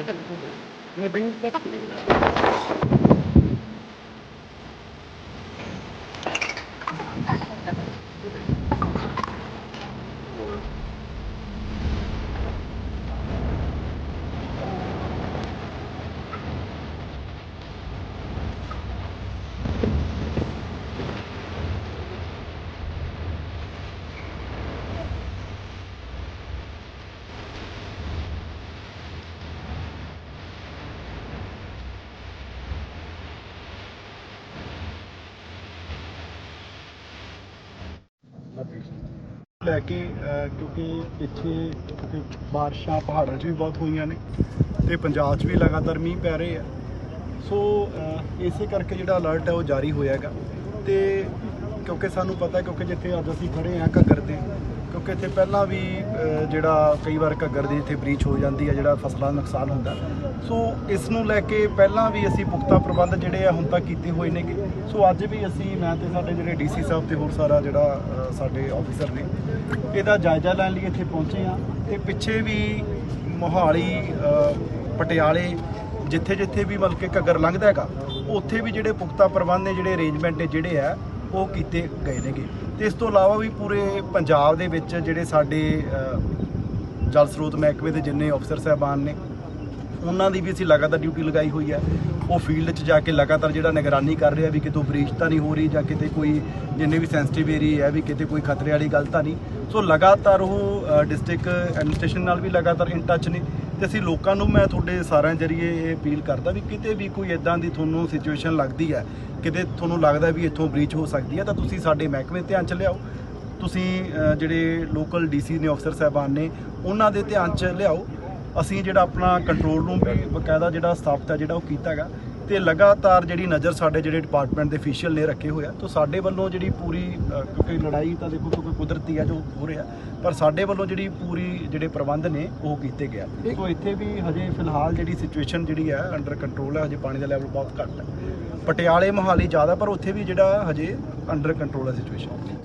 Uhum. É Thank you. ਲੈ ਕੇ ਕਿਉਂਕਿ ਇੱਥੇ, ਕਿਉਂਕਿ ਬਾਰਿਸ਼ਾਂ ਪਹਾੜਾਂ 'ਚ ਵੀ ਬਹੁਤ ਹੋਈਆਂ ਨੇ ਤੇ ਪੰਜਾਬ 'ਚ ਵੀ ਲਗਾਤਾਰ ਮੀਂਹ ਪੈ ਰਹੇ ਆ। ਸੋ ਇਸੇ ਕਰਕੇ ਜਿਹੜਾ ਅਲਰਟ ਹੈ ਉਹ ਜਾਰੀ ਹੋਇਆ ਹੈਗਾ ਤੇ ਕਿਉਂਕਿ ਸਾਨੂੰ ਪਤਾ ਕਿਉਂਕਿ ਜਿੱਥੇ ਅੱਜ ਅਸੀਂ ਖੜੇ ਆ ਘੱਗਰ ਦੇ ਕਿਉਂਕਿ ਇੱਥੇ ਪਹਿਲਾਂ ਵੀ ਜਿਹੜਾ ਕਈ ਵਾਰ ਘੱਗਰ ਦੀ ਇੱਥੇ ਬ੍ਰੀਚ ਹੋ ਜਾਂਦੀ ਹੈ, ਜਿਹੜਾ ਫਸਲਾਂ ਦਾ ਨੁਕਸਾਨ ਹੁੰਦਾ। ਸੋ ਇਸ ਨੂੰ ਲੈ ਕੇ ਪਹਿਲਾਂ ਵੀ ਅਸੀਂ ਪੁਖਤਾ ਪ੍ਰਬੰਧ ਜਿਹੜੇ ਆ ਹੁਣ ਤੱਕ ਕੀਤੇ ਹੋਏ ਨੇਗੇ। ਸੋ ਅੱਜ ਵੀ ਅਸੀਂ, ਮੈਂ ਤੇ ਸਾਡੇ ਜਿਹੜੇ ਡੀਸੀ ਸਾਹਿਬ ਤੇ ਹੋਰ ਸਾਰਾ ਜਿਹੜਾ ਸਾਡੇ ਆਫੀਸਰ ਨੇ, ਇਹਦਾ ਜਾਇਜ਼ਾ ਲੈਣ ਲਈ ਇੱਥੇ ਪਹੁੰਚੇ ਆ ਤੇ ਪਿੱਛੇ ਵੀ ਮੋਹਾਲੀ ਪਟਿਆਲੇ ਜਿੱਥੇ ਜਿੱਥੇ ਵੀ ਮਤਲਬ ਕਿ ਘੱਗਰ ਲੰਘਦਾ ਹੈਗਾ, ਉੱਥੇ ਵੀ ਜਿਹੜੇ ਪੁਖਤਾ ਪ੍ਰਬੰਧ ਨੇ, ਜਿਹੜੇ ਅਰੇਂਜਮੈਂਟ ਨੇ ਜਿਹੜੇ ਆ ਉਹ ਕੀਤੇ ਗਏ ਨੇਗੇ। ਤੇ ਇਸ ਤੋਂ ਇਲਾਵਾ ਵੀ ਪੂਰੇ ਪੰਜਾਬ ਦੇ ਵਿੱਚ ਜਿਹੜੇ ਸਾਡੇ ਜਲ ਸਰੋਤ ਮਹਿਕਮੇ ਦੇ ਜਿੰਨੇ ਅਫਸਰ ਸਾਹਿਬਾਨ ਨੇ, ਉਹਨਾਂ ਦੀ ਵੀ ਅਸੀਂ ਲਗਾਤਾਰ ਡਿਊਟੀ ਲਗਾਈ ਹੋਈ ਹੈ। ਉਹ ਫੀਲਡ 'ਚ ਜਾ ਕੇ ਲਗਾਤਾਰ ਜਿਹੜਾ ਨਿਗਰਾਨੀ ਕਰ ਰਿਹਾ ਵੀ ਕਿਤੋਂ ਬ੍ਰੀਚ ਤਾਂ ਨਹੀਂ ਹੋ ਰਹੀ ਜਾਂ ਕਿਤੇ ਕੋਈ ਜਿੰਨੇ ਵੀ ਸੈਂਸਿਟਿਵ ਏਰੀਆ ਹੈ ਵੀ ਕਿਤੇ ਕੋਈ ਖਤਰੇ ਵਾਲੀ ਗੱਲ ਤਾਂ ਨਹੀਂ। ਸੋ ਲਗਾਤਾਰ ਉਹ ਡਿਸਟ੍ਰਿਕਟ ਐਡਮਿਨਿਸਟ੍ਰੇਸ਼ਨ ਨਾਲ ਵੀ ਲਗਾਤਾਰ ਇਨ ਟੱਚ ਨੇ ਤੇ ਅਸੀਂ ਲੋਕਾਂ ਨੂੰ ਮੈਂ ਤੁਹਾਡੇ ਸਾਰਿਆਂ ਜਰੀਏ ਇਹ ਅਪੀਲ ਕਰਦਾ ਵੀ ਕਿਤੇ ਵੀ ਕੋਈ ਇਦਾਂ ਦੀ ਤੁਹਾਨੂੰ ਸਿਚੁਏਸ਼ਨ ਲੱਗਦੀ ਹੈ, ਕਿਤੇ ਤੁਹਾਨੂੰ ਲੱਗਦਾ ਵੀ ਇੱਥੋਂ ਬ੍ਰੀਚ ਹੋ ਸਕਦੀ ਹੈ ਤਾਂ ਤੁਸੀਂ ਸਾਡੇ ਮਹਿਕਮੇ ਧਿਆਨ 'ਚ ਲਿਆਓ। ਤੁਸੀਂ ਜਿਹੜੇ ਲੋਕਲ ਡੀਸੀ ਨੇ ਅਫਸਰ ਸਾਹਿਬਾਨ ਨੇ, ਉਹਨਾਂ ਦੇ ਧਿਆਨ 'ਚ ਲਿਆਓ। ਅਸੀਂ ਜਿਹੜਾ ਆਪਣਾ ਕੰਟਰੋਲ ਰੂਮ ਵੀ ਬਕਾਇਦਾ ਜਿਹੜਾ ਸਥਾਪਿਤ ਹੈ ਜਿਹੜਾ ਉਹ ਕੀਤਾ ਹੈਗਾ ਤੇ ਲਗਾਤਾਰ ਜਿਹੜੀ ਨਜ਼ਰ ਸਾਡੇ ਜਿਹੜੇ ਡਿਪਾਰਟਮੈਂਟ ਦੇ ਅਫੀਸ਼ੀਅਲ ਨੇ ਰੱਖੇ ਹੋਇਆ ਤਾਂ ਸਾਡੇ ਵੱਲੋਂ ਜਿਹੜੀ ਪੂਰੀ ਕਿਉਂਕਿ ਲੜਾਈ ਤਾਂ ਦੇਖੋ ਕਿਉਂਕਿ ਕੁਦਰਤੀ ਹੈ ਜੋ ਹੋ ਰਿਹਾ ਪਰ ਸਾਡੇ ਵੱਲੋਂ ਜਿਹੜੀ ਪੂਰੀ ਜਿਹੜੇ ਪ੍ਰਬੰਧ ਨੇ ਉਹ ਕੀਤੇ ਗਿਆ ਸੋ ਇੱਥੇ ਵੀ ਹਜੇ ਫਿਲਹਾਲ ਜਿਹੜੀ ਸਿਚੁਏਸ਼ਨ ਜਿਹੜੀ ਹੈ ਅੰਡਰ ਕੰਟਰੋਲ ਹੈ ਹਜੇ ਪਾਣੀ ਦਾ ਲੈਵਲ ਬਹੁਤ ਘੱਟ ਹੈ। ਪਟਿਆਲੇ ਮੋਹਾਲੀ ਜ਼ਿਆਦਾ ਪਰ ਉੱਥੇ ਵੀ ਜਿਹੜਾ ਹਜੇ ਅੰਡਰ ਕੰਟਰੋਲ ਹੈ ਸਿਚੁਏਸ਼ਨ